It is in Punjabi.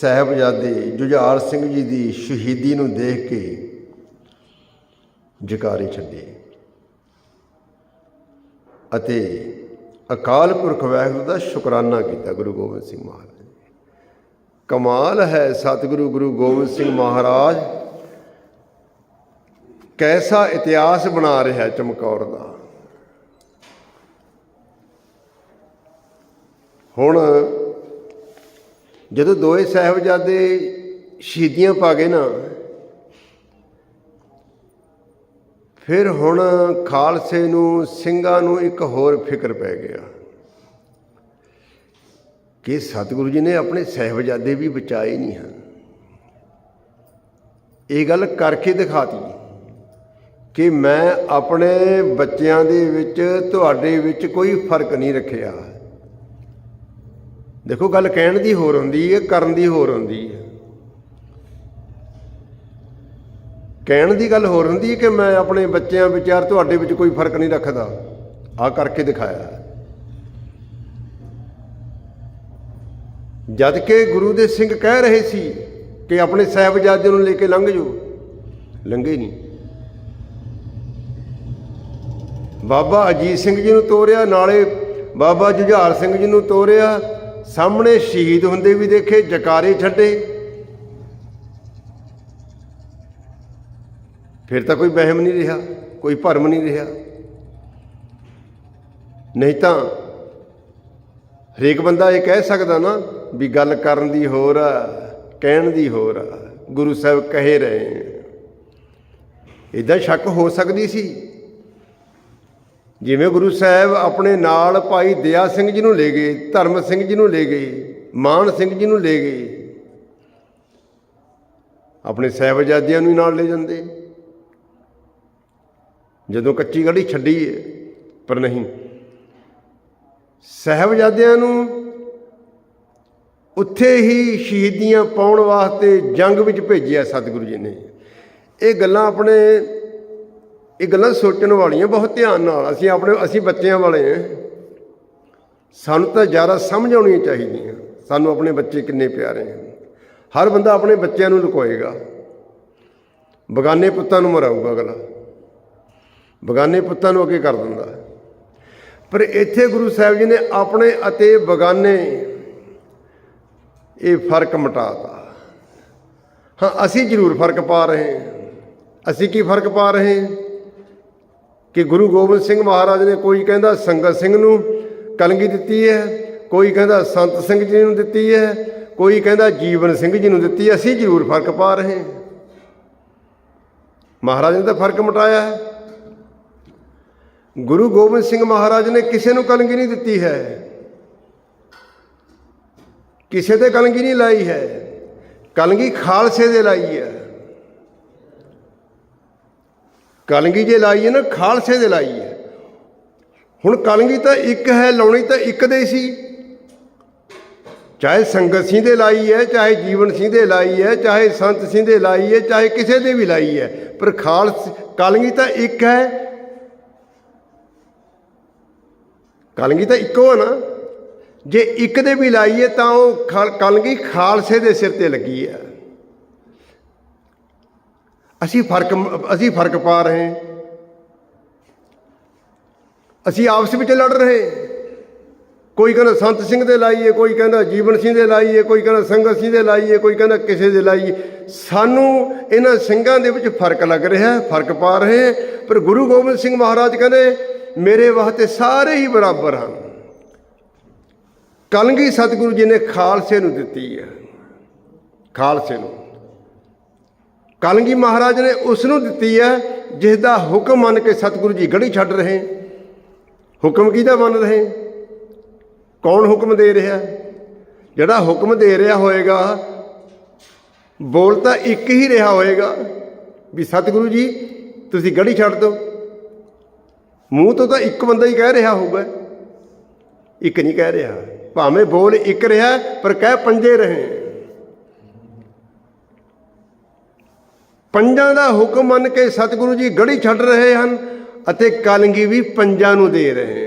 ਸਾਹਿਬਜ਼ਾਦੇ ਜੁਝਾਰ ਸਿੰਘ ਜੀ ਦੀ ਸ਼ਹੀਦੀ ਨੂੰ ਦੇਖ ਕੇ ਜਕਾਰੇ ਛੱਡੇ ਅਤੇ ਅਕਾਲ ਪੁਰਖ ਵਾਹਿਗੁਰੂ ਦਾ ਸ਼ੁਕਰਾਨਾ ਕੀਤਾ ਗੁਰੂ ਗੋਬਿੰਦ ਸਿੰਘ ਮਹਾਰਾਜ ਕਮਾਲ ਹੈ ਸਤਿਗੁਰੂ ਗੁਰੂ ਗੋਬਿੰਦ ਸਿੰਘ ਮਹਾਰਾਜ, ਕੈਸਾ ਇਤਿਹਾਸ ਬਣਾ ਰਿਹਾ ਚਮਕੌਰ ਦਾ। ਹੁਣ ਜਦੋਂ ਦੋਏ ਸਾਹਿਬਜ਼ਾਦੇ ਸ਼ਹੀਦੀਆਂ ਪਾ ਗਏ ਨਾ, ਫਿਰ ਹੁਣ ਖਾਲਸੇ ਨੂੰ, ਸਿੰਘਾਂ ਨੂੰ ਇੱਕ ਹੋਰ ਫਿਕਰ ਪੈ ਗਿਆ ਕਿ ਸਤਿਗੁਰੂ ਜੀ ਨੇ ਆਪਣੇ ਸਾਹਿਬਜ਼ਾਦੇ ਵੀ ਬਚਾਏ ਨਹੀਂ ਹਨ। ਇਹ ਗੱਲ ਕਰਕੇ ਦਿਖਾਤੀ ਕਿ ਮੈਂ ਆਪਣੇ ਬੱਚਿਆਂ ਦੇ ਵਿੱਚ, ਤੁਹਾਡੇ ਵਿੱਚ ਕੋਈ ਫ਼ਰਕ ਨਹੀਂ ਰੱਖਿਆ। ਦੇਖੋ, ਗੱਲ ਕਹਿਣ ਦੀ ਹੋਰ ਹੁੰਦੀ ਹੈ, ਕਰਨ ਦੀ ਹੋਰ ਹੁੰਦੀ ਹੈ। ਕਹਿਣ ਦੀ ਗੱਲ ਹੋਰ ਹੁੰਦੀ ਹੈ ਕਿ ਮੈਂ ਆਪਣੇ ਬੱਚਿਆਂ ਵਿਚਾਰ ਤੁਹਾਡੇ ਵਿੱਚ ਕੋਈ ਫ਼ਰਕ ਨਹੀਂ ਰੱਖਦਾ। ਆ ਕਰਕੇ ਦਿਖਾਇਆ ਜਦ ਕਿ ਗੁਰੂ ਦੇ ਸਿੰਘ ਕਹਿ ਰਹੇ ਸੀ ਕਿ ਆਪਣੇ ਸਾਹਿਬਜ਼ਾਦੇ ਨੂੰ ਲੈ ਕੇ ਲੰਘ ਜਾਓ। ਲੰਘੇ ਨਹੀਂ। ਬਾਬਾ ਅਜੀਤ ਸਿੰਘ ਜੀ ਨੂੰ ਤੋਰਿਆ, ਨਾਲੇ ਬਾਬਾ ਜੁਝਾਰ ਸਿੰਘ ਜੀ ਨੂੰ ਤੋਰਿਆ ਸਾਹਮਣੇ ਸ਼ਹੀਦ ਹੁੰਦੇ ਵੀ ਦੇਖੇ, ਜਕਾਰੇ ਛੱਡੇ। ਫਿਰ ਤਾਂ ਕੋਈ ਵਹਿਮ ਨਹੀਂ ਰਿਹਾ, ਕੋਈ ਭਰਮ ਨਹੀਂ ਰਿਹਾ। ਨਹੀਂ ਤਾਂ ਹਰੇਕ ਬੰਦਾ ਇਹ ਕਹਿ ਸਕਦਾ ਨਾ ਵੀ ਗੱਲ ਕਰਨ ਦੀ ਹੋਰ ਆ, ਕਹਿਣ ਦੀ ਹੋਰ ਆ, ਗੁਰੂ ਸਾਹਿਬ ਕਹੇ ਰਹੇ। ਇਦਾਂ ਸ਼ੱਕ ਹੋ ਸਕਦੀ ਸੀ। ਜਿਵੇਂ ਗੁਰੂ ਸਾਹਿਬ ਆਪਣੇ ਨਾਲ ਭਾਈ ਦਇਆ ਸਿੰਘ ਜੀ ਨੂੰ ਲੈ ਗਏ, ਧਰਮ ਸਿੰਘ ਜੀ ਨੂੰ ਲੈ ਗਏ, ਮਾਨ ਸਿੰਘ ਜੀ ਨੂੰ ਲੈ ਗਏ, ਆਪਣੇ ਸਾਹਿਬਜ਼ਾਦਿਆਂ ਨੂੰ ਹੀ ਨਾਲ ਲੈ ਜਾਂਦੇ। ਜਦੋਂ ਕੱਚੀ ਗੜੀ ਛੱਡੀ ਹੈ ਪਰ ਨਹੀਂ। ਸਾਹਿਬਜ਼ਾਦਿਆਂ ਨੂੰ ਉੱਥੇ ਹੀ ਸ਼ਹੀਦੀਆਂ ਪਾਉਣ ਵਾਸਤੇ ਜੰਗ ਵਿੱਚ ਭੇਜਿਆ ਸਤਿਗੁਰੂ ਜੀ ਨੇ। ਇਹ ਗੱਲਾਂ ਆਪਣੇ ਇਹ ਗੱਲਾਂ ਸੋਚਣ ਵਾਲੀਆਂ ਬਹੁਤ ਧਿਆਨ ਨਾਲ, ਅਸੀਂ ਆਪਣੇ, ਅਸੀਂ ਬੱਚਿਆਂ ਵਾਲੇ ਹਾਂ। ਸਾਨੂੰ ਤਾਂ ਜ਼ਿਆਦਾ ਸਮਝ ਆਉਣੀਆਂ ਚਾਹੀਦੀਆਂ ਸਾਨੂੰ ਆਪਣੇ ਬੱਚੇ ਕਿੰਨੇ ਪਿਆਰੇ ਹਨ। ਹਰ ਬੰਦਾ ਆਪਣੇ ਬੱਚਿਆਂ ਨੂੰ ਲੁਕੋਏਗਾ। ਬਗਾਨੇ ਪੁੱਤਾਂ ਨੂੰ ਮਰਾਊਗਾ ਅਗਲਾ। ਬਗਾਨੇ ਪੁੱਤਾਂ ਨੂੰ ਅੱਗੇ ਕਰ ਦਿੰਦਾ। ਪਰ ਇੱਥੇ ਗੁਰੂ ਸਾਹਿਬ ਜੀ ਨੇ ਆਪਣੇ ਅਤੇ ਬਗਾਨੇ ਇਹ ਫ਼ਰਕ ਮਿਟਾਤਾ। ਹਾਂ, ਅਸੀਂ ਜ਼ਰੂਰ ਫ਼ਰਕ ਪਾ ਰਹੇ ਹਾਂ। ਅਸੀਂ ਕੀ ਫ਼ਰਕ ਪਾ ਰਹੇ ਹਾਂ? ਕਿ ਗੁਰੂ ਗੋਬਿੰਦ ਸਿੰਘ ਮਹਾਰਾਜ ਨੇ ਕੋਈ ਕਹਿੰਦਾ ਸੰਗਤ ਸਿੰਘ ਨੂੰ ਕਲਗੀ ਦਿੱਤੀ ਹੈ, ਕੋਈ ਕਹਿੰਦਾ ਸੰਤ ਸਿੰਘ ਜੀ ਨੂੰ ਦਿੱਤੀ ਹੈ, ਕੋਈ ਕਹਿੰਦਾ ਜੀਵਨ ਸਿੰਘ ਜੀ ਨੂੰ ਦਿੱਤੀ ਅਸੀਂ ਜ਼ਰੂਰ ਫ਼ਰਕ ਪਾ ਰਹੇ ਹਾਂ। ਮਹਾਰਾਜ ਨੇ ਤਾਂ ਫ਼ਰਕ ਮਿਟਾਇਆ ਹੈ। ਗੁਰੂ ਗੋਬਿੰਦ ਸਿੰਘ ਮਹਾਰਾਜ ਨੇ ਕਿਸੇ ਨੂੰ ਕਲਗੀ ਨਹੀਂ ਦਿੱਤੀ ਹੈ। ਕਿਸੇ ਤੇ ਕਲਗੀ ਨਹੀਂ ਲਾਈ ਹੈ। ਕਲਗੀ ਖਾਲਸੇ ਦੇ ਲਾਈ ਹੈ। ਕਲਗੀ ਜੇ ਲਾਈ ਹੈ ਨਾ, ਖਾਲਸੇ ਦੇ ਲਾਈ ਹੈ। ਹੁਣ ਕਲਗੀ ਤਾਂ ਇੱਕ ਹੈ, ਲਾਉਣੀ ਤਾਂ ਇੱਕ ਦੇ ਸੀ। ਚਾਹੇ ਸੰਗਤ ਸਿੰਘ ਦੇ ਲਾਈ ਹੈ, ਚਾਹੇ ਜੀਵਨ ਸਿੰਘ ਦੇ ਲਾਈ ਹੈ, ਚਾਹੇ ਸੰਤ ਸਿੰਘ ਦੇ ਲਾਈ ਹੈ, ਚਾਹੇ ਕਿਸੇ ਦੇ ਵੀ ਲਾਈ ਹੈ, ਪਰ ਖਾਲਸ, ਕਲਗੀ ਤਾਂ ਇੱਕ ਹੈ। ਕਲਗੀ ਤਾਂ ਇੱਕੋ ਹੈ ਨਾ। ਜੇ ਇੱਕ ਦੇ ਵੀ ਲਾਈਏ ਤਾਂ ਉਹ ਖਾਲ- ਕਲਗੀ ਖਾਲਸੇ ਦੇ ਸਿਰ ਤੇ ਲੱਗੀ ਹੈ। ਅਸੀਂ ਫ਼ਰਕ ਅਸੀਂ ਫ਼ਰਕ ਪਾ ਰਹੇ ਅਸੀਂ ਆਪਸ ਵਿੱਚ ਲੜ ਰਹੇ ਕੋਈ ਕਹਿੰਦਾ ਸੰਤ ਸਿੰਘ ਦੇ ਲਾਈਏ, ਕੋਈ ਕਹਿੰਦਾ ਜੀਵਨ ਸਿੰਘ ਦੇ ਲਾਈਏ, ਕੋਈ ਕਹਿੰਦਾ ਸੰਗਤ ਸਿੰਘ ਦੇ ਲਾਈਏ, ਕੋਈ ਕਹਿੰਦਾ ਕਿਸੇ ਦੇ ਲਾਈਏ। ਸਾਨੂੰ ਇਹਨਾਂ ਸਿੰਘਾਂ ਦੇ ਵਿੱਚ ਫ਼ਰਕ ਲੱਗ ਰਿਹਾ ਫ਼ਰਕ ਪਾ ਰਹੇ ਪਰ ਗੁਰੂ ਗੋਬਿੰਦ ਸਿੰਘ ਮਹਾਰਾਜ ਕਹਿੰਦੇ, ਮੇਰੇ ਵਾਸਤੇ ਸਾਰੇ ਹੀ ਬਰਾਬਰ ਹਨ। ਕਲਗੀ ਸਤਿਗੁਰੂ ਜੀ ਨੇ ਖਾਲਸੇ ਨੂੰ ਦਿੱਤੀ ਹੈ। ਖਾਲਸੇ ਨੂੰ। ਕਲਗੀ ਮਹਾਰਾਜ ਨੇ ਉਸ ਨੂੰ ਦਿੱਤੀ ਹੈ, ਜਿਸ ਦਾ ਹੁਕਮ ਮੰਨ ਕੇ ਸਤਿਗੁਰੂ ਜੀ ਗੜੀ ਛੱਡ ਰਹੇ। ਹੁਕਮ ਕਿਹਦਾ ਮੰਨ ਰਹੇ? ਕੌਣ ਹੁਕਮ ਦੇ ਰਿਹਾ? ਜਿਹੜਾ ਹੁਕਮ ਦੇ ਰਿਹਾ ਹੋਏਗਾ, ਬੋਲ ਤਾਂ ਇੱਕ ਹੀ ਰਿਹਾ ਹੋਏਗਾ ਵੀ ਸਤਿਗੁਰੂ ਜੀ, ਤੁਸੀਂ ਗੜੀ ਛੱਡ ਦਿਓ। ਮੂੰਹ ਤੋਂ ਤਾਂ ਇੱਕ ਬੰਦਾ ਹੀ ਕਹਿ ਰਿਹਾ ਹੋਊਗਾ। ਇੱਕ ਨਹੀਂ ਕਹਿ ਰਿਹਾ। ਭਾਵੇਂ ਬੋਲ ਇੱਕ ਰਿਹਾ, ਪਰ ਕਹਿ ਪੰਜੇ ਰਹੇ। ਪੰਜਾਂ ਦਾ ਹੁਕਮ ਮੰਨ ਕੇ ਸਤਿਗੁਰੂ ਜੀ ਗੜੀ ਛੱਡ ਰਹੇ ਹਨ ਅਤੇ ਕਲਗੀ ਵੀ ਪੰਜਾਂ ਨੂੰ ਦੇ ਰਹੇ